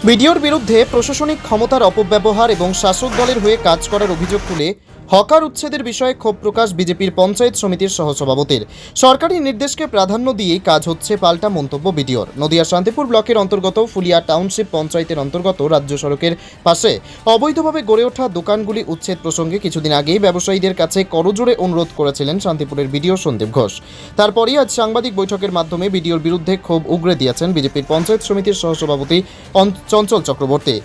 বিডিওর বিরুদ্ধে প্রশাসনিক ক্ষমতার অপব্যবহার এবং শাসক দলের হয়ে কাজ করার অভিযোগ তুলে হকার উচ্ছেদের বিষয়ে ক্ষোভ প্রকাশ বিজেপির পঞ্চায়েত সমিতির সহসভাপতির। সরকারি নির্দেশকে প্রাধান্য দিয়েই কাজ হচ্ছে পাল্টা মন্তব্য বিডিওর। নদিয়া শান্তিপুর ব্লকের অন্তর্গত ফুলিয়া টাউনশিপ পঞ্চায়েতের অন্তর্গত রাজ্য সড়কের পাশে অবৈধভাবে গড়ে ওঠা দোকানগুলি উচ্ছেদ প্রসঙ্গে কিছুদিন আগেই ব্যবসায়ীদের কাছে করজোড়ে অনুরোধ করেছিলেন শান্তিপুরের বিডিও সন্দীপ ঘোষ। তারপরই আজ সাংবাদিক বৈঠকের মাধ্যমে বিডিওর বিরুদ্ধে ক্ষোভ উগরে দিয়েছেন বিজেপির পঞ্চায়েত সমিতির সহসভাপতি চঞ্চল চক্রবর্তী।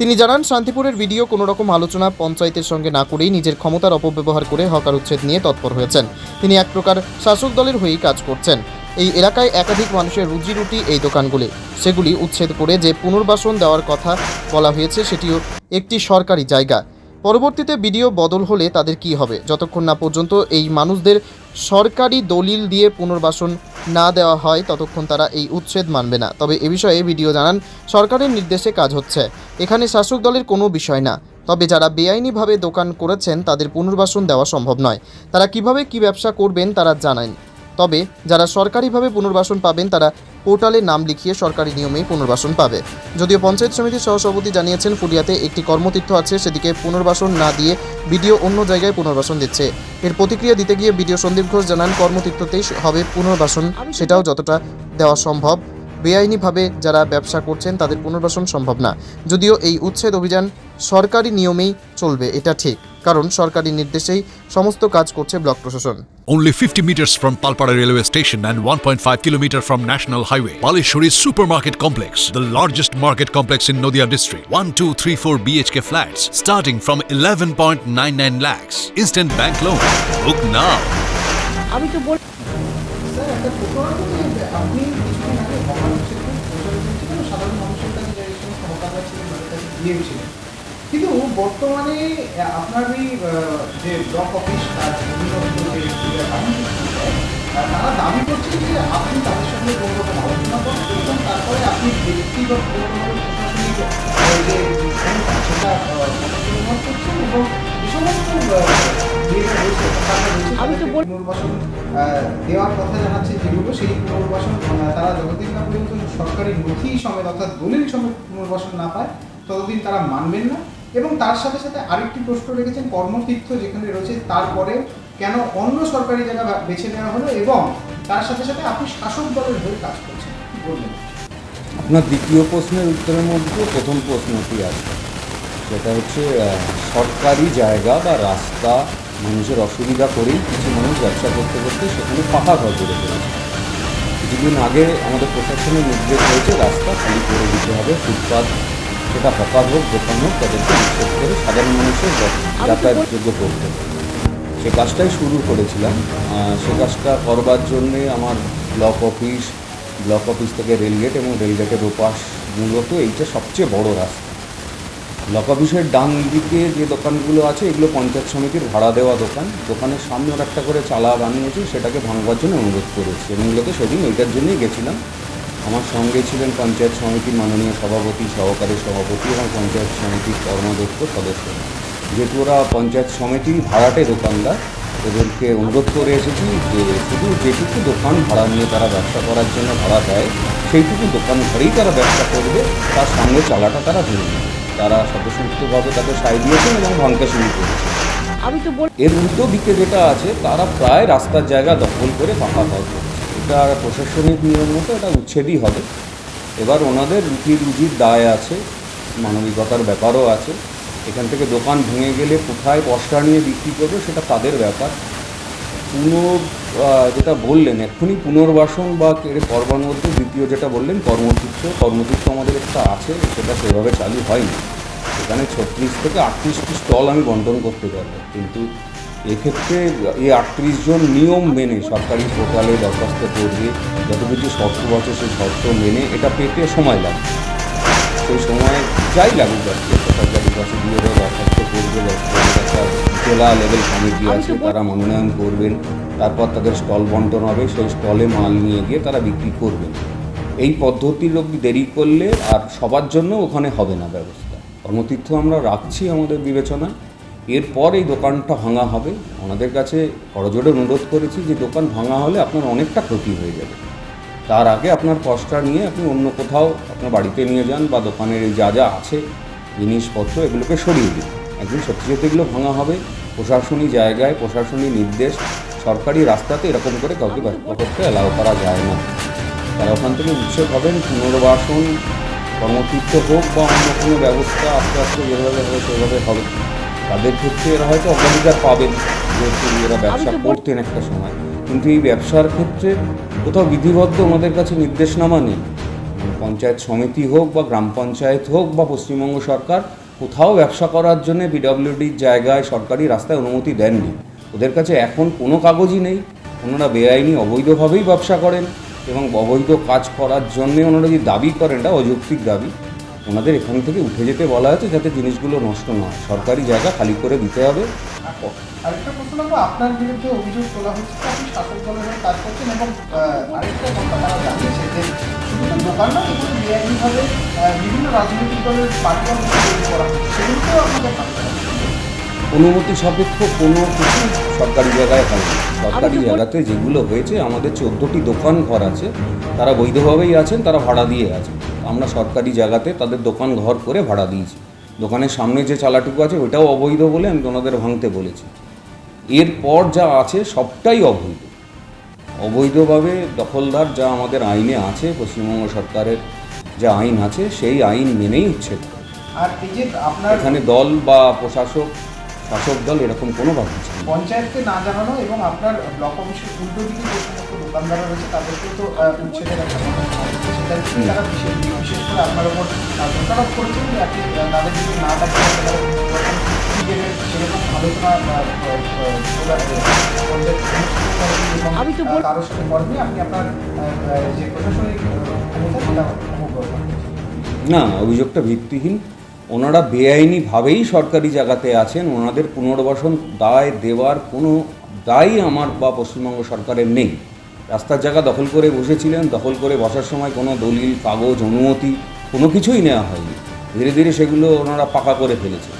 তিনি জানান, শান্তিপুরের ভিডিও কোনো রকম আলোচনা পঞ্চায়েতের সঙ্গে না করেই নিজের ক্ষমতার অপব্যবহার করে হকার উচ্ছেদ নিয়ে তৎপর হয়েছেন। তিনি এক প্রকার শাসক দলের হয়েই কাজ করছেন। এই এলাকায় একাধিক মানুষের রুজি রুটি এই দোকানগুলি, সেগুলি উচ্ছেদ করে যে পুনর্বাসন দেওয়ার কথা বলা হয়েছে, সেটিও একটি সরকারি জায়গা। পরবর্তীতে ভিডিও বদল হলে তাদের কি হবে? যতক্ষণ না পর্যন্ত এই মানুষদের সরকারি দলিল দিয়ে পুনর্বাসন না দেওয়া হয়, ততক্ষণ তারা এই উচ্ছেদ মানবে না। তবে এ বিষয়ে ভিডিও জানান, সরকারের নির্দেশে কাজ হচ্ছে। এখানে শাসক দলের কোনো বিষয় না। তবে যারা বেআইনিভাবে দোকান করেছেন, তাদের পুনর্বাসন দেওয়া সম্ভব নয়। তারা কীভাবে কি ব্যবসা করবেন, তারা জানান। তবে যারা সরকারিভাবে পুনর্বাসন পাবেন তারা পোর্টালে নাম লিখিয়ে সরকারি নিয়মেই পুনর্বাসন পাবে। যদিও পঞ্চায়েত সমিতির সহসভাপতি জানিয়েছেন ফুলিয়াতে একটি কর্মতীর্থ আছে সেদিকে পুনর্বাসন না দিয়ে বিডিও অন্য জায়গায় পুনর্বাসন দিচ্ছে। এর প্রতিক্রিয়া দিতে গিয়ে বিডিও সন্দীপ ঘোষ জানান কর্মতীর্থতেই হবে পুনর্বাসন। সেটাও যতটা দেওয়া সম্ভব। বেআইনিভাবে যারা ব্যবসা করছেন তাদের পুনর্বাসন সম্ভব না। যদিও এই উচ্ছেদ অভিযান সরকারি নিয়মেই চলবে এটা ঠিক। কারণ সরকারি নির্দেশেই সমস্ত কাজ করছে ব্লক প্রশাসন Only 50 meters from Palpara railway station and 1.5 kilometer from National Highway. Palishuri Supermarket Complex, the largest market complex in Noida district. 1, 2, 3, 4 BHK flats starting from 11.99 lakhs. Instant bank loan. Book now. আমি তো বল sir একটা প্রশ্ন আপনি কিছুদিন আগে করেছিলেন সাধারণ মানুষের কাছে যে সমস্ত হকাররা ছিলেন তাদের কাছে দিয়েছিলেন কিন্তু বর্তমানে আপনার এই যে ব্লক অফিস তার দাবি করছে যে আপনি তাদের সঙ্গে কোনো রকম আলোচনা করছেন এবং তারপরে আপনি ব্যক্তিগত আমি তো পুনর্বাসন দেওয়ার কথা জানাচ্ছে যেগুলো সেই পুনর্বাসন তারা যতদিন না পর্যন্ত সরকারি নথি সমেত অর্থাৎ দলিল সমেত পুনর্বাসন না পায় ততদিন তারা মানবেন না। এবং তার সাথে সাথে আরেকটি প্রশ্ন রেখেছেন কর্মতীর্থ যেখানে রয়েছে, তারপরে কেন অন্য সরকারি জায়গা বেছে নেওয়া হলো এবং তার সাথে সাথে আপনি শাসক দলের হয়ে কাজ করছেন, কি বলবেন? আপনার দ্বিতীয় প্রশ্নের উত্তরের মধ্যে প্রথম প্রশ্নটি আছে। সেটা হচ্ছে সরকারি জায়গা বা রাস্তা মানুষের অসুবিধা করেই কিছু মানুষ ব্যবসা করতে করতে সেখানে পাকা ঘর করে ফেলেছে কিছুদিন আগে আমাদের প্রশাসনের নির্দেশ হয়েছে রাস্তা খালি করে দিতে হবে, ফুটপাত সেটা হকার হোক দোকান হোক তাদেরকে করে সাধারণ মানুষের যা- যাতায়াতযোগ্য করতে সে কাজটাই শুরু করেছিলাম। সে কাজটা করবার জন্যে আমার ব্লক অফিস ব্লক অফিস থেকে রেলগেট এবং রেলগেটের ওপাশ মূলত এইটা সবচেয়ে বড় রাস্তা। ব্লক অফিসের ডান দিকে যে দোকানগুলো আছে এগুলো পঞ্চায়েত সমিতির ভাড়া দেওয়া দোকান। দোকানের সামনে ওর একটা করে চালা বানিয়েছি সেটাকে ভাঙবার জন্য অনুরোধ করেছি। এবং মূলত সেদিন ওইটার জন্যই গেছিলাম। আমার সঙ্গে ছিলেন পঞ্চায়েত সমিতির মাননীয় সভাপতি সহকারী সভাপতি এবং পঞ্চায়েত সমিতির কর্মাধ্যক্ষ সদস্য। যেহেতু ওরা পঞ্চায়েত সমিতির ভাড়াটে দোকানদার ওদেরকে অনুরোধ করে এসেছি যে শুধু যেটুকু দোকান ভাড়া নিয়ে তারা ব্যবসা করার জন্য ভাড়া দেয় সেইটুকু দোকান ঘরেই তারা ব্যবসা করবে তার সঙ্গে চালাটা তারা নেবে। তারা স্বতঃস্ফূর্তভাবে তাকে সাই দিয়েছেন এবং ভাঙতে শুরু করেছে আমি তো বল এর উল্টো দিকে যেটা আছে তারা প্রায় রাস্তার জায়গা দখল করে ফাঁকা ঘর এটা প্রশাসনিক নিয়ম মতো এটা উচ্ছেদই হবে। এবার ওনাদের রুটি রুজির দায় আছে, মানবিকতার ব্যাপারও আছে। এখান থেকে দোকান ভেঙে গেলে কোথায় বস্তা নিয়ে বিক্রি করবে সেটা তাদের ব্যাপার। পুনর যেটা বললেন, এক্ষুনি পুনর্বাসন বা এর করবার মধ্যে দ্বিতীয় যেটা বললেন কর্মতীর্থ কর্মতীর্থ আমাদের একটা আছে, সেটা সেভাবে চালু হয়নি। এখানে ছত্রিশ থেকে আটত্রিশটি স্টল আমি বন্টন করতে পারব, কিন্তু এক্ষেত্রে এই আটত্রিশ জন নিয়ম মেনে সরকারি পোর্টালে দরখাস্ত করবে যত কিছু শর্ত আছে সেই শর্ত মেনে এটা পেতে সময় লাগবে। সেই সময় যাই লাগুক যাচ্ছে সরকারি কাছে দিয়ে দরখাস্ত করবে একটা জেলা লেভেল কমিটি আছে তারা মনোনয়ন করবেন তারপর তাদের স্টল বন্টন হবে সেই স্টলে মাল নিয়ে গিয়ে তারা বিক্রি করবেন। এই পদ্ধতির অবধি দেরি করলে আর সবার জন্য ওখানে হবে না ব্যবস্থা। কর্মতীর্থ আমরা রাখছি আমাদের বিবেচনায়। এরপর এই দোকানটা ভাঙা হবে। ওনাদের কাছে করজোড়ে অনুরোধ করেছি যে দোকান ভাঙা হলে আপনার অনেকটা ক্ষতি হয়ে যাবে। তার আগে আপনার কষ্টটা নিয়ে আপনি অন্য কোথাও আপনার বাড়িতে নিয়ে যান বা দোকানের যা যা আছে, জিনিসপত্র, এগুলোকে সরিয়ে দিন। একদিন সত্যি সত্যি এগুলো ভাঙা হবে। প্রশাসনিক জায়গায় প্রশাসনিক নির্দেশ, সরকারি রাস্তাতে এরকম করে কাউকে ব্যবসা করতে অ্যালাউ করা যায় না। তারা ওখান থেকে উচ্ছেদ হবেন, পুনর্বাসন কর্মতীর্থ হোক বা অন্য কোনো ব্যবস্থা আস্তে আস্তে যেভাবে হবে, সেভাবে হবে। তাদের ক্ষেত্রে এরা হয়তো অগ্রাধিকার পাবেন যেহেতু এরা ব্যবসা করতেন একটা সময়। কিন্তু এই ব্যবসার ক্ষেত্রে কোথাও বিধিবদ্ধ ওনাদের কাছে নির্দেশনামা নেই। পঞ্চায়েত সমিতি হোক বা গ্রাম পঞ্চায়েত হোক বা পশ্চিমবঙ্গ সরকার কোথাও ব্যবসা করার জন্য পিডব্লিউডির জায়গায় সরকারি রাস্তায় অনুমতি দেননি। ওদের কাছে এখন কোনো কাগজই নেই। ওনারা বেআইনি অবৈধভাবেই ব্যবসা করেন এবং অবৈধ কাজ করার জন্যে ওনারা যে দাবি করেন এটা অযৌক্তিক দাবি। ওনাদের এখান থেকে উঠে যেতে বলা হয়েছে যাতে জিনিসগুলো নষ্ট না হয়। সরকারি জায়গা খালি করে দিতে হবে। আপনার বিরুদ্ধে অভিযোগ তোলা হচ্ছে আপনি শাসক দলের কাজ করছেন এবং আরেকটা কথা তারা জানিয়েছে যে দোকান না বিভিন্ন রাজনৈতিক দলের পার্টি করা অনুমতি সাপেক্ষ কোনো কিছু সরকারি জায়গায় হয় সরকারি জায়গাতে যেগুলো হয়েছে আমাদের চোদ্দোটি দোকান ঘর আছে। তারা বৈধভাবেই আছেন তারা ভাড়া দিয়ে আছেন। আমরা সরকারি জায়গাতে তাদের দোকান ঘর করে ভাড়া দিয়েছি। দোকানের সামনে যে চালাটুকু আছে ওটাও অবৈধ বলে আমি ওনাদের ভাঙতে বলেছি। এরপর যা আছে সবটাই অবৈধ। অবৈধভাবে দখলদার যা আমাদের আইনে আছে পশ্চিমবঙ্গ সরকারের যা আইন আছে সেই আইন মেনেই উচ্ছেদ। আর এই যে আপনার এখানে দল বা প্রশাসক শাসক দল এরকম কোনো ব্যাপার ছিল না। পঞ্চায়েতকে না জানানো এবং আপনার ব্লক অফিসের উল্টো দিকে যে সমস্ত দোকানদাররা রয়েছে তাদেরকে তো উচ্ছেদের একটা হচ্ছে। সেটা তারা বিশেষ বিশেষ করে আপনার উপর আহ, দোষারোপ করেছেন যে আপনি তাদের যদি না সেরকম আলোচনা আমি তো কারোর সাথে আপনি আপনার যে প্রশাসনিক না অভিযোগটা ভিত্তিহীন ওনারা বেআইনিভাবেই সরকারি জায়গাতে আছেন ওনাদের পুনর্বাসন দায় দেওয়ার কোনো দায় আমার বা পশ্চিমবঙ্গ সরকারের নেই। রাস্তার জায়গা দখল করে বসেছিলেন দখল করে বসার সময় কোনো দলিল কাগজ অনুমতি কোনো কিছুই নেওয়া হয়নি। ধীরে ধীরে সেগুলো ওনারা পাকা করে ফেলেছে।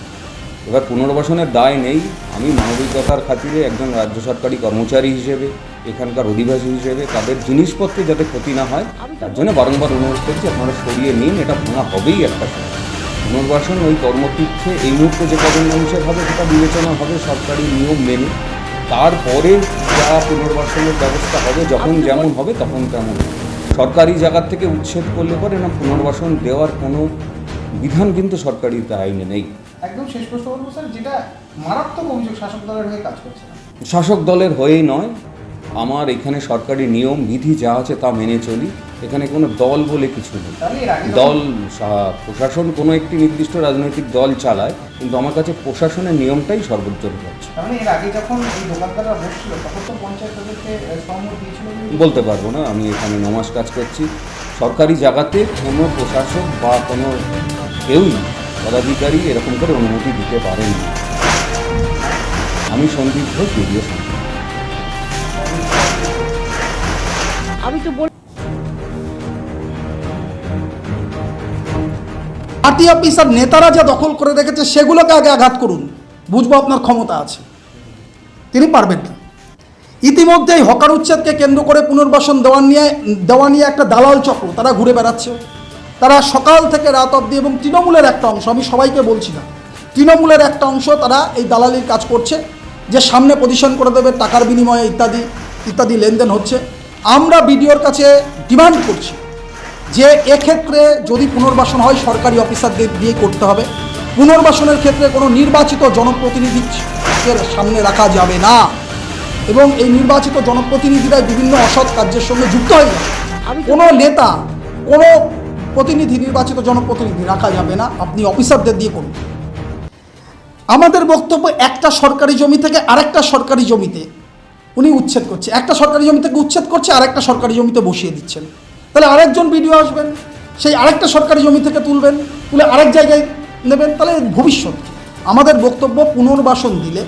এবার পুনর্বাসনের দায় নেই। আমি মানবিকতার খাতিরে একজন রাজ্য সরকারি কর্মচারী হিসেবে এখানকার অধিবাসী হিসেবে তাদের জিনিসপত্রে যাতে ক্ষতি না হয় তার জন্য বারংবার অনুরোধ করছি আপনারা সরিয়ে নিন এটা ভাঙা হবেই একটা সময়। পুনর্বাসন ওই কর্মতীর্থে এই মুহূর্তে যে কজন মানুষের হবে সেটা বিবেচনা হবে সরকারি নিয়ম মেনে। তারপরে যা পুনর্বাসনের ব্যবস্থা হবে যখন যেমন হবে তখন তেমন। সরকারি জায়গার থেকে উচ্ছেদ করলে পরে না পুনর্বাসন দেওয়ার কোনো বিধান কিন্তু সরকারি আইনে নেই। একদম শেষ প্রশ্ন স্যার যেটা মারাত্মক অভিযোগ শাসক দলের হয়ে কাজ করছে শাসক দলের হয়েই নয় আমার এখানে সরকারি নিয়ম বিধি যা আছে তা মেনে চলি। এখানে কোনো দল বলে কিছু নেই। দল প্রশাসন কোনো একটি নির্দিষ্ট রাজনৈতিক দল চালায় কিন্তু আমার কাছে প্রশাসনের নিয়মটাই সর্বোচ্চ হচ্ছে বলতে পারব না আমি এখানে নমাজ কাজ করছি। সরকারি জায়গাতে কোনো প্রশাসক বা কোনো কেউই পদাধিকারী এরকম করে অনুমতি দিতে পারেন। না আমি সন্দীপ ঘোষ আমি তো পার্টি অফিস আর নেতারা যা দখল করে রেখেছে সেগুলোকে আগে আঘাত করুন। বুঝব আপনার ক্ষমতা আছে। তিনি পারবেন না। ইতিমধ্যেই হকার উচ্ছেদকে কেন্দ্র করে পুনর্বাসন দেওয়া নিয়ে দেওয়া নিয়ে একটা দালাল চক্র তারা ঘুরে বেড়াচ্ছে। তারা সকাল থেকে রাত অবধি এবং তৃণমূলের একটা অংশ, আমি সবাইকে বলছি না, তৃণমূলের একটা অংশ তারা এই দালালির কাজ করছে, যে সামনে পজিশন করে দেবে, টাকার বিনিময়ে ইত্যাদি ইত্যাদি লেনদেন হচ্ছে। আমরা বিডিওর কাছে ডিমান্ড করছি। যে এক্ষেত্রে যদি পুনর্বাসন হয় সরকারি অফিসারদের দিয়ে করতে হবে। পুনর্বাসনের ক্ষেত্রে কোনো নির্বাচিত জনপ্রতিনিধিদের সামনে রাখা যাবে না। এবং এই নির্বাচিত জনপ্রতিনিধিরা বিভিন্ন অসৎ কার্যের সঙ্গে যুক্ত হয়ে যাবে। কোনো নেতা কোনো প্রতিনিধি নির্বাচিত জনপ্রতিনিধি রাখা যাবে না। আপনি অফিসারদের দিয়ে করুন। আমাদের বক্তব্য একটা সরকারি জমি থেকে আরেকটা সরকারি জমিতে। উনি উচ্ছেদ করছে। একটা সরকারি জমি থেকে উচ্ছেদ করছে আরেকটা সরকারি জমিতে বসিয়ে দিচ্ছেন। তাহলে আরেকজন বিডিও আসবেন সেই আরেকটা সরকারি জমি থেকে তুলবেন তুলে আরেক জায়গায় নেবেন তাহলে ভবিষ্যৎ আমাদের বক্তব্য পুনর্বাসন দিলে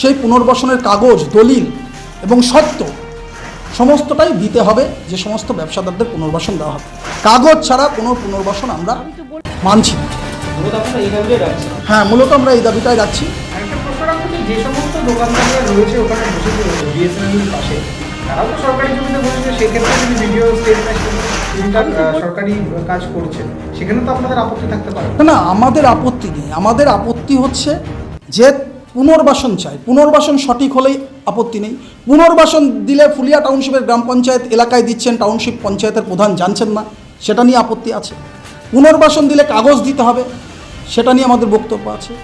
সেই পুনর্বাসনের কাগজ দলিল এবং সত্য সমস্তটাই দিতে হবে যে সমস্ত ব্যবসাদারদের পুনর্বাসন দেওয়া হবে। কাগজ ছাড়া কোনো পুনর্বাসন আমরা মানছি না। হ্যাঁ মূলত আমরা এই দাবিটাই রাখছি। যে সমস্ত দোকানদাররা রয়েছে ওখানে বসে বিএসএনএল পাশে তারাও তো সরকারি জমিতে বলেছে সেক্ষেত্রে যদি ভিডিও স্টেট সরকারি কাজ করছেন। সেখানে তো আপনাদের আপত্তি থাকতে পারে। না না আমাদের আপত্তি নেই। আমাদের আপত্তি হচ্ছে যে পুনর্বাসন চাই। পুনর্বাসন সঠিক হলেই আপত্তি নেই। পুনর্বাসন দিলে ফুলিয়া টাউনশিপের গ্রাম পঞ্চায়েত এলাকায় দিচ্ছেন টাউনশিপ পঞ্চায়েতের প্রধান জানছেন না। সেটা নিয়ে আপত্তি আছে। পুনর্বাসন দিলে কাগজ দিতে হবে। সেটা নিয়ে আমাদের বক্তব্য আছে।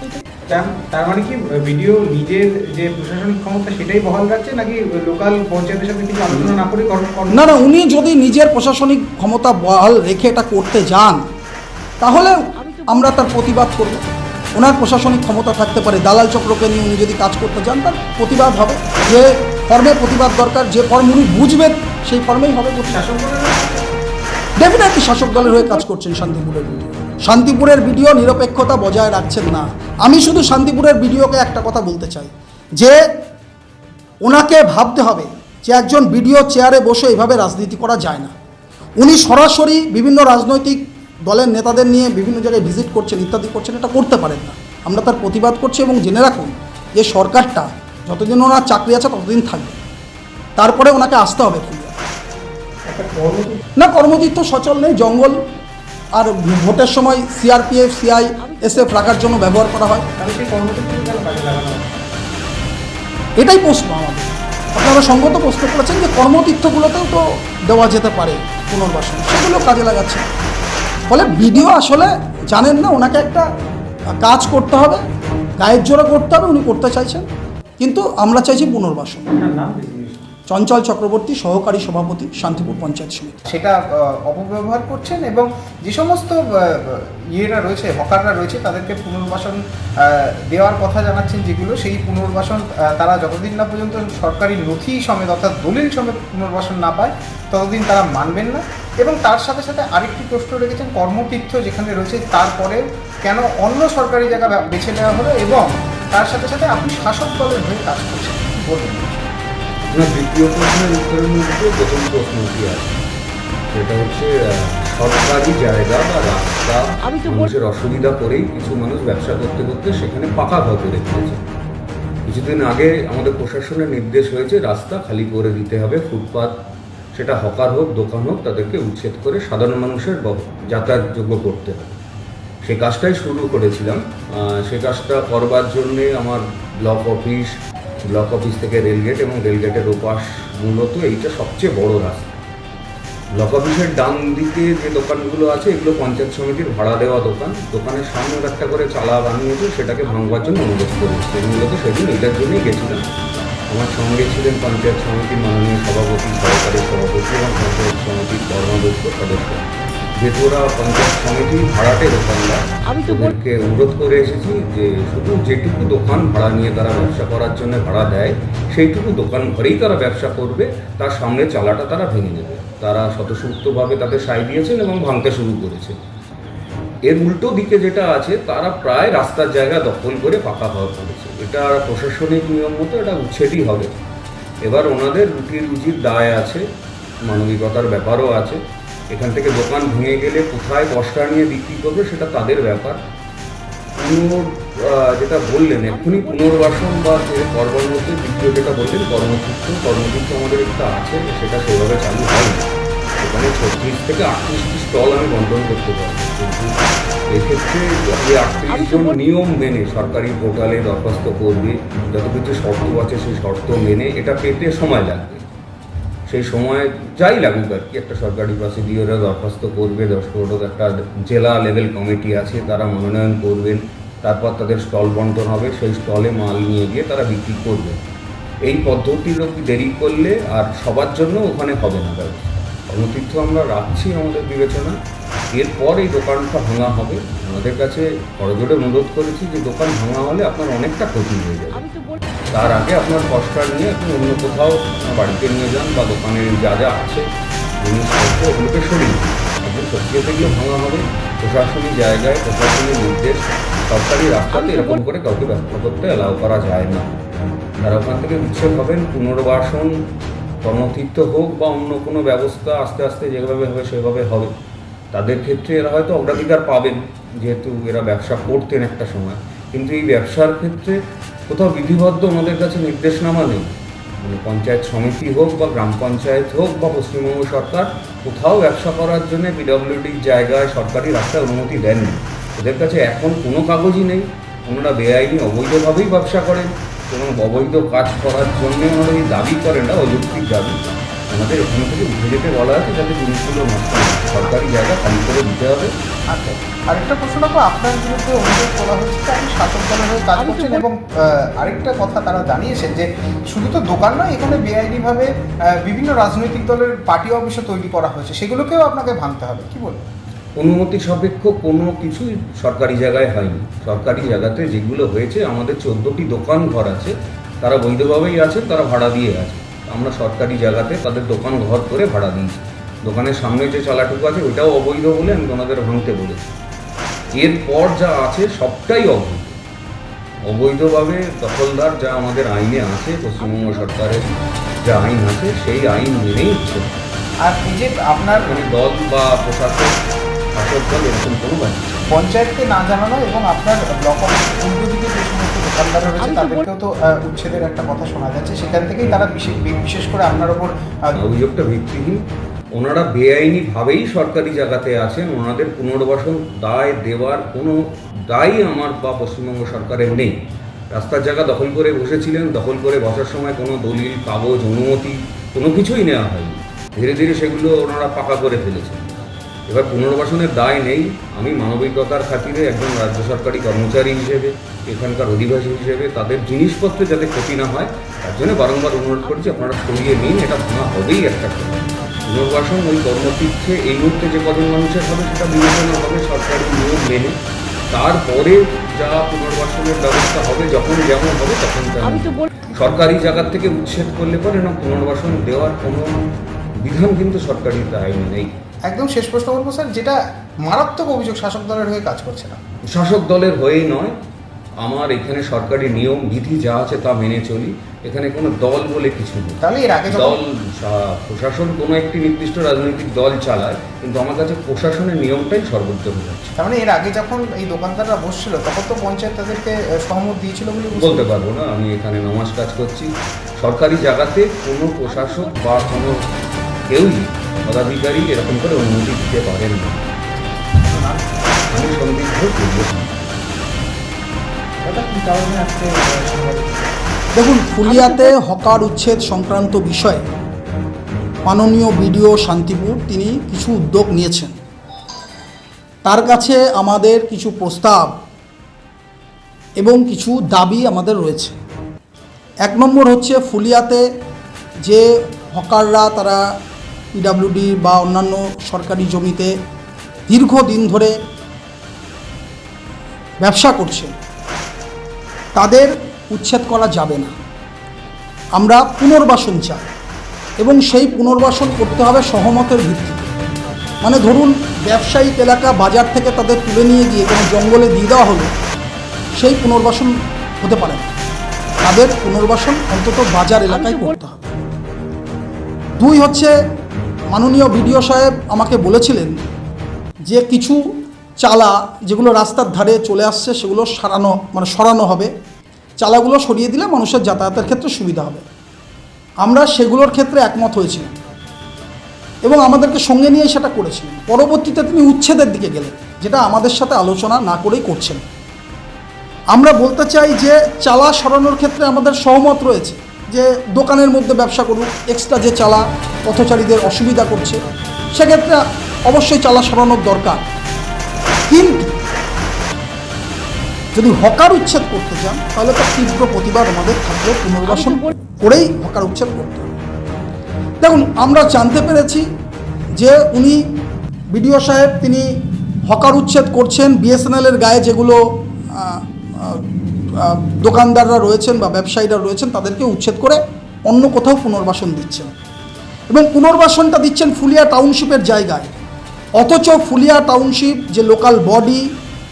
তার- মানে কি ভিডিও নিজের যে প্রশাসনিক ক্ষমতা সেটাই বহাল রাখছে নাকি লোকাল পঞ্চায়েতের সাথে কিছু আলোচনা না করে না না উনি যদি নিজের প্রশাসনিক ক্ষমতা বহাল রেখে এটা করতে যান তাহলে আমরা তার প্রতিবাদ করব। ওনার প্রশাসনিক ক্ষমতা থাকতে পারে। দালাল চক্রকে নিয়ে উনি যদি কাজ করতে যান তার প্রতিবাদ হবে। যে ফর্মে প্রতিবাদ দরকার যে ফর্ম উনি বুঝবেন সেই ফর্মেই হবে। শাসক দলের ডেফিনেটলি শাসক দলের হয়ে কাজ করছেন শান্তিপুরের ভিডিও শান্তিপুরের ভিডিও নিরপেক্ষতা বজায় রাখছেন না। আমি শুধু শান্তিপুরের ভিডিওকে একটা কথা বলতে চাই, যে ওনাকে ভাবতে হবে যে একজন ভিডিও চেয়ারে বসে এইভাবে রাজনীতি করা যায় না। উনি সরাসরি বিভিন্ন রাজনৈতিক দলের নেতাদের নিয়ে বিভিন্ন জায়গায় ভিজিট করছেন, ইত্যাদি করছেন, এটা করতে পারেন না। আমরা তার প্রতিবাদ করছি এবং জেনে রাখুন যে সরকারটা যতদিন ওনার চাকরি আছে ততদিন থাকবে। তারপরে ওনাকে আসতে হবে না কর্মতীর্থ সচল নেই, জঙ্গল আর ভোটের সময় সিআরপিএফ, সিআই, এসএফ রাখার জন্য ব্যবহার করা হয়? এটাই প্রশ্ন আমাদের আপনারা সঙ্গত প্রশ্ন করেছেন যে কর্মতীর্থগুলোতেও তো দেওয়া যেতে পারে পুনর্বাসন সেগুলো কাজে লাগাচ্ছে। ফলে ভিডিও আসলে জানেন না, ওনাকে একটা কাজ করতে হবে, গায়ের জোরে করতে হবে, উনি করতে চাইছেন। কিন্তু আমরা চাইছি পুনর্বাসন। চঞ্চল চক্রবর্তী, সহকারী সভাপতি, শান্তিপুর পঞ্চায়েত সমিতি। সেটা অপব্যবহার করছেন এবং যে সমস্ত ইয়েরা রয়েছে, হকাররা রয়েছে, তাদেরকে পুনর্বাসন দেওয়ার কথা জানাচ্ছেন যেগুলো, সেই পুনর্বাসন তারা যতদিন না পর্যন্ত সরকারি নথি সমেত, অর্থাৎ দলিল সমেত পুনর্বাসন না পায়, ততদিন তারা মানবেন না। এবং তার সাথে সাথে আরেকটি প্রশ্ন রেখেছেন, কর্মতীর্থ যেখানে রয়েছে, তারপরে কেন অন্য সরকারি জায়গা বেছে নেওয়া হলো এবং তার সাথে সাথে আপনি শাসক দলের হয়ে কাজ করছেন, কি আপনার দ্বিতীয় প্রশ্নের উত্তরের মধ্যে প্রথম প্রশ্নটি আছে? সেটা হচ্ছে সরকারি জায়গা বা রাস্তা আমি তো মানুষের অসুবিধা করেই কিছু মানুষ ব্যবসা করতে করতে সেখানে পাকা ঘর করে ফেলেছে। কিছুদিন আগে আমাদের প্রশাসনের নির্দেশ হয়েছে রাস্তা খালি করে দিতে হবে ফুটপাত সেটা হকার হোক দোকান হোক তাদেরকে উচ্ছেদ করে সাধারণ মানুষের যাতায়াতযোগ্য করতে হবে। সেই কাজটাই শুরু করেছিলাম। সে কাজটা করবার জন্যে আমার ব্লক অফিস ব্লক অফিস থেকে রেলগেট এবং রেলগেটের ওপাশ মূলত এইটা সবচেয়ে বড় রাস্তা। ব্লক অফিসের ডান দিকে যে দোকানগুলো আছে, এগুলো পঞ্চায়েত সমিতির ভাড়া দেওয়া দোকান। দোকানের সামনে একটা করে চালা বানিয়েছে, সেটাকে ভাঙবার জন্য অনুরোধ করেছে। মূলত সেদিন এটার জন্যই গেছিলাম। আমার সঙ্গে ছিলেন পঞ্চায়েত সমিতির মাননীয় সভাপতি, সহকারী সভাপতি এবং পঞ্চায়েত সমিতির কর্মাধ্যক্ষ সদস্য। যেহেতু পঞ্চায়েত সমিতির ভাড়াটে দোকানদার। আমি তো ওদেরকে অনুরোধ করে এসেছি যে শুধু যেটুকু দোকান ভাড়া নিয়ে তারা ব্যবসা করার জন্য ভাড়া দেয় সেইটুকু দোকান ঘরেই তারা ব্যবসা করবে তার সামনে চালাটা তারা ভেঙে নেবে। তারা স্বতঃস্ফূর্তভাবে তাদের সায় দিয়েছেন এবং ভাঙতে শুরু করেছে। এর উল্টো দিকে যেটা আছে তারা প্রায় রাস্তার জায়গা দখল করে পাকা হওয়া করেছে। এটা প্রশাসনিক নিয়ম মতো এটা উচ্ছেদই হবে। এবার ওনাদের রুটির রুজির দায় আছে মানবিকতার ব্যাপারও আছে। এখান থেকে দোকান ভেঙে গেলে কোথায় বস্তা নিয়ে বিক্রি করবে সেটা তাদের ব্যাপার। পুনর যেটা বললেন এক্ষুনি পুনর্বাসন বা যে করবার মধ্যে দ্বিতীয় যেটা বললেন কর্মক্ষেত্র কর্মক্ষেত্র আমাদের একটা আছে সেটা সেভাবে চালু হয়নি। সেখানে ছত্রিশ থেকে আটত্রিশটি স্টল আমি বন্টন করতে পারব। কিন্তু এক্ষেত্রে এই আটত্রিশ জন নিয়ম মেনে সরকারি পোর্টালে দরখাস্ত করবে যত কিছু শর্ত আছে সেই শর্ত মেনে এটা পেতে সময় লাগবে। সেই সময় যাই লাগুক আর কি, একটা সরকারি বাসে দিয়ে ওরা দরখাস্ত করবে পনেরো একটা জেলা লেভেল কমিটি আছে, তারা মনোনয়ন করবেন, তারপর তাদের স্টল বন্টন হবে, সেই স্টলে মাল নিয়ে গিয়ে তারা বিক্রি করবে। এই পদ্ধতির দেরি করলে আর সবার জন্য ওখানে হবে না ব্যবস্থা? কর্মতীর্থ আমরা রাখছি আমাদের বিবেচনা। এরপর এই দোকানটা ভাঙা হবে। আমাদের কাছে করজোড়ে অনুরোধ করেছি যে দোকান ভাঙা হলে আপনার অনেকটা ক্ষতি হয়ে যাবে। তার আগে আপনার কষ্টটা নিয়ে আপনি অন্য কোথাও বাড়িতে নিয়ে যান বা দোকানে যা যা আছে। জিনিসপত্র ওগুলোকে সরিয়ে দিন আপনি সত্যি এগুলো ভাঙা হবে। প্রশাসনিক জায়গায় প্রশাসনিক নির্দেশ সরকারি রাস্তাতে এরকম করে কাউকে ব্যবসা করতে অ্যালাউ করা যায় না। তারা ওখান থেকে উচ্ছেদ হবেন পুনর্বাসন কর্মতীর্থ হোক বা অন্য কোনো ব্যবস্থা আস্তে আস্তে যেভাবে হবে সেভাবে হবে। তাদের ক্ষেত্রে এরা হয়তো অগ্রাধিকার পাবেন, যেহেতু এরা ব্যবসা করতেন একটা সময়। কিন্তু এই ব্যবসার ক্ষেত্রে কোথাও বিধিবদ্ধ ওনাদের কাছে নির্দেশনামা নেই। মানে পঞ্চায়েত সমিতি হোক বা গ্রাম পঞ্চায়েত হোক বা পশ্চিমবঙ্গ সরকার, কোথাও ব্যবসা করার জন্য পিডব্লিউডির জায়গায় সরকারি রাস্তায় অনুমতি দেননি। ওদের কাছে এখন কোনো কাগজই নেই। ওনারা বেআইনি অবৈধভাবেই ব্যবসা করেন। এবং অবৈধ কাজ করার জন্য ওনারা এই দাবি করেন না, অযৌক্তিক দাবি। আমাদের এখান থেকে উঠে যেতে বলা আছে যাতে জিনিসগুলো নষ্ট সরকারি জায়গা খালি করে দিতে হবে। আচ্ছা আরেকটা প্রশ্ন রাখব আপনার বিরুদ্ধে অভিযোগ করা হচ্ছে আপনি শাসক দলের হয়ে কাজ করছেন এবং আরেকটা কথা তারা জানিয়েছেন যে শুধু তো দোকান নয় এখানে বেআইনিভাবে বিভিন্ন রাজনৈতিক দলের পার্টি অফিসও তৈরি করা হয়েছে সেগুলোকেও আপনাকে ভাঙতে হবে কি বলবেন? অনুমতি সাপেক্ষ কোনো কিছুই সরকারি জায়গায় হয়নি। সরকারি জায়গাতে যেগুলো হয়েছে আমাদের চোদ্দোটি দোকান ঘর আছে তারা বৈধভাবেই আছে তারা ভাড়া দিয়ে আছে। আমরা সরকারি জায়গাতে তাদের দোকান ঘর করে ভাড়া দিয়েছি। দোকানের সামনে যে চালাটুকু আছে ওটাও অবৈধ বলে আমি ওনাদের ভাঙতে বলেছি। এরপর যা আছে সবটাই অবৈধ। অবৈধভাবে দখলদার যা আমাদের আইনে আছে পশ্চিমবঙ্গ সরকারের যা আইন আছে সেই আইন মেনেই হচ্ছে আর এই যে আপনার মানে দল বা প্রশাসক শাসক দল এরকম কোনো পঞ্চায়েতকে না জানানো এবং আপনার ব্লক পূর্ব দিকে সমস্ত দোকানদাররা রয়েছে তাদেরকেও তো উচ্ছেদের একটা কথা শোনা যাচ্ছে। সেখান থেকেই তারা বিশেষ বিশেষ করে আপনার ওপর অভিযোগটা ভিত্তিহীন। ওনারা বেআইনিভাবেই সরকারি জায়গাতে আছেন। ওনাদের পুনর্বাসন দায় দেওয়ার কোনো দায় আমার বা পশ্চিমবঙ্গ সরকারের নেই। রাস্তার জায়গা দখল করে বসেছিলেন। দখল করে বসার সময় কোনো দলিল কাগজ অনুমতি কোনো কিছুই নেওয়া হয়নি। ধীরে ধীরে সেগুলো ওনারা পাকা করে ফেলেছেন। এবার পুনর্বাসনের দায় নেই। আমি মানবিকতার খাতিরে একজন রাজ্য সরকারি কর্মচারী হিসেবে এখানকার অধিবাসী হিসেবে তাদের জিনিসপত্রে যাতে ক্ষতি না হয় তার জন্য বারংবার অনুরোধ করছি আপনারা সরিয়ে নিন এটা ভাঙা হবেই একটা। পুনর্বাসন ওই কর্মতীর্থে এই মুহূর্তে যে কজন মানুষের হবে সেটা বিবেচনা হবে সরকারি নিয়ম মেনে। তারপরে যা পুনর্বাসনের ব্যবস্থা হবে যখন যেমন হবে তখন সরকারি জায়গার থেকে উচ্ছেদ করলে পরে না পুনর্বাসন দেওয়ার কোনো বিধান কিন্তু সরকারি আইনে নেই। একদম শেষ প্রশ্ন বলব স্যার যেটা মারাত্মক অভিযোগ শাসক দলের হয়ে কাজ করছে না। শাসক দলের হয়েই নয় আমার এখানে সরকারি নিয়ম বিধি যা আছে তা মেনে চলি এখানে কোনো দল বলে কিছু নেই। তাহলে এর আগে দল প্রশাসন কোনো একটি নির্দিষ্ট রাজনৈতিক দল চালায় কিন্তু আমার কাছে প্রশাসনের নিয়মটাই সর্বোচ্চ হয়ে যাচ্ছে। তার মানে এর আগে যখন এই দোকানদাররা বসছিল তখন তো পঞ্চায়েত তাদেরকে সহমত দিয়েছিল বলে বলতে পারব না আমি এখানে নমাজ কাজ করছি। সরকারি জায়গাতে কোনো প্রশাসক বা কোনো কেউই পদাধিকারী এরকম করে অনুমতি দিতে পারেন না। দেখুন, ফুলিয়াতে হকার উচ্ছেদ সংক্রান্ত বিষয়ে মাননীয় বিডিও শান্তিপুর তিনি কিছু উদ্যোগ নিয়েছেন। তার কাছে আমাদের কিছু প্রস্তাব এবং কিছু দাবি আমাদের রয়েছে। এক নম্বর হচ্ছে ফুলিয়াতে যে হকাররা তারা পিডাব্লিউডি বা অন্যান্য সরকারি জমিতে দীর্ঘদিন ধরে ব্যবসা করছে, তাদের উচ্ছেদ করা যাবে না। আমরা পুনর্বাসন চাই এবং সেই পুনর্বাসন করতে হবে সহমতের ভিত্তিতে। মানে ধরুন, ব্যবসায়িক এলাকা বাজার থেকে তাদের তুলে নিয়ে গিয়ে কোনো জঙ্গলে দিয়ে দেওয়া হলো সেই পুনর্বাসন হতে পারে না। তাদের পুনর্বাসন অন্তত বাজার এলাকায় করতে হবে। দুই হচ্ছে মাননীয় বিডিও সাহেব আমাকে বলেছিলেন যে কিছু চালা যেগুলো রাস্তার ধারে চলে আসছে সেগুলো সারানো মানে সরানো হবে। চালাগুলো সরিয়ে দিলে মানুষের যাতায়াতের ক্ষেত্রে সুবিধা হবে। আমরা সেগুলোর ক্ষেত্রে একমত হয়েছিলাম এবং আমাদেরকে সঙ্গে নিয়ে সেটা করেছিলেন। পরবর্তীতে তিনি উচ্ছেদের দিকে গেলেন, যেটা আমাদের সাথে আলোচনা না করেই করছেন। আমরা বলতে চাই যে চালা সরানোর ক্ষেত্রে আমাদের সহমত রয়েছে। যে দোকানের মধ্যে ব্যবসা করুক এক্সট্রা যে চালা পথচারীদের অসুবিধা করছে সেক্ষেত্রে অবশ্যই চালা সরানোর দরকার। কিন্তু যদি হকার উচ্ছেদ করতে চান তাহলে তো তীব্র প্রতিবাদ আমাদের থাকলে পুনর্বাসন করেই হকার উচ্ছেদ করতে হবে। দেখুন আমরা জানতে পেরেছি যে উনি বিডিও সাহেব তিনি হকার উচ্ছেদ করছেন বিএসএনএলের গায়ে যেগুলো দোকানদাররা রয়েছেন বা ব্যবসায়ীরা রয়েছেন, তাদেরকে উচ্ছেদ করে অন্য কোথাও পুনর্বাসন দিচ্ছেন। এবং পুনর্বাসনটা দিচ্ছেন ফুলিয়া টাউনশিপের জায়গায়। অথচ ফুলিয়া টাউনশিপ যে লোকাল বডি,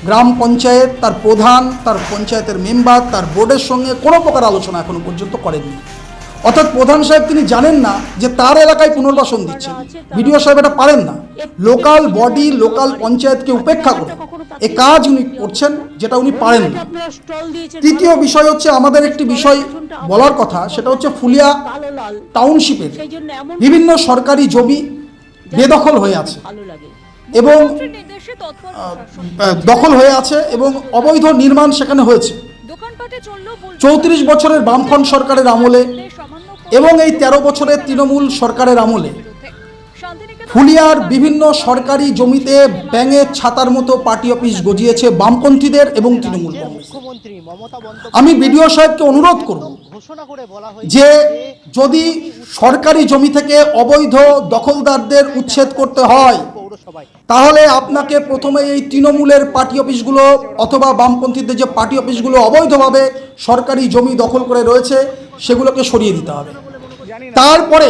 গ্রাম পঞ্চায়েত, তার প্রধান, তার পঞ্চায়েতের মেম্বার, তার বোর্ডের সঙ্গে কোনো প্রকার আলোচনা এখনও পর্যন্ত করেননি। অর্থাৎ প্রধান সাহেব তিনি জানেন না যে তার এলাকায় পুনর্বাসন দিচ্ছেন। বিডিও সাহেব এটা পারেন না। লোকাল বডি লোকাল পঞ্চায়েতকে উপেক্ষা করে এ কাজ উনি করছেন যেটা উনি পারেন না। তৃতীয় বিষয় হচ্ছে আমাদের একটি বিষয় বলার কথা সেটা হচ্ছে ফুলিয়া টাউনশিপের বিভিন্ন সরকারি জমি বেদখল হয়ে আছে। এবং দখল হয়ে আছে এবং অবৈধ নির্মাণ সেখানে হয়েছে। চৌত্রিশ বছরের বামফ্রন্ট সরকারের আমলে এবং এই তেরো বছরের তৃণমূল সরকারের আমলে ফুলিয়ার বিভিন্ন সরকারি জমিতে ব্যাঙের ছাতার মতো পার্টি অফিস গজিয়েছে বামপন্থীদের এবং তৃণমূল আমি বিডিও সাহেবকে অনুরোধ করব ঘোষণা করে বলা হয়েছে যে যদি সরকারি জমি থেকে অবৈধ দখলদারদের উচ্ছেদ করতে হয় তাহলে আপনাকে প্রথমে এই তৃণমূলের পার্টি অফিসগুলো অথবা বামপন্থীদের যে পার্টি অফিসগুলো অবৈধভাবে সরকারি জমি দখল করে রয়েছে, সেগুলোকে সরিয়ে দিতে হবে। তারপরে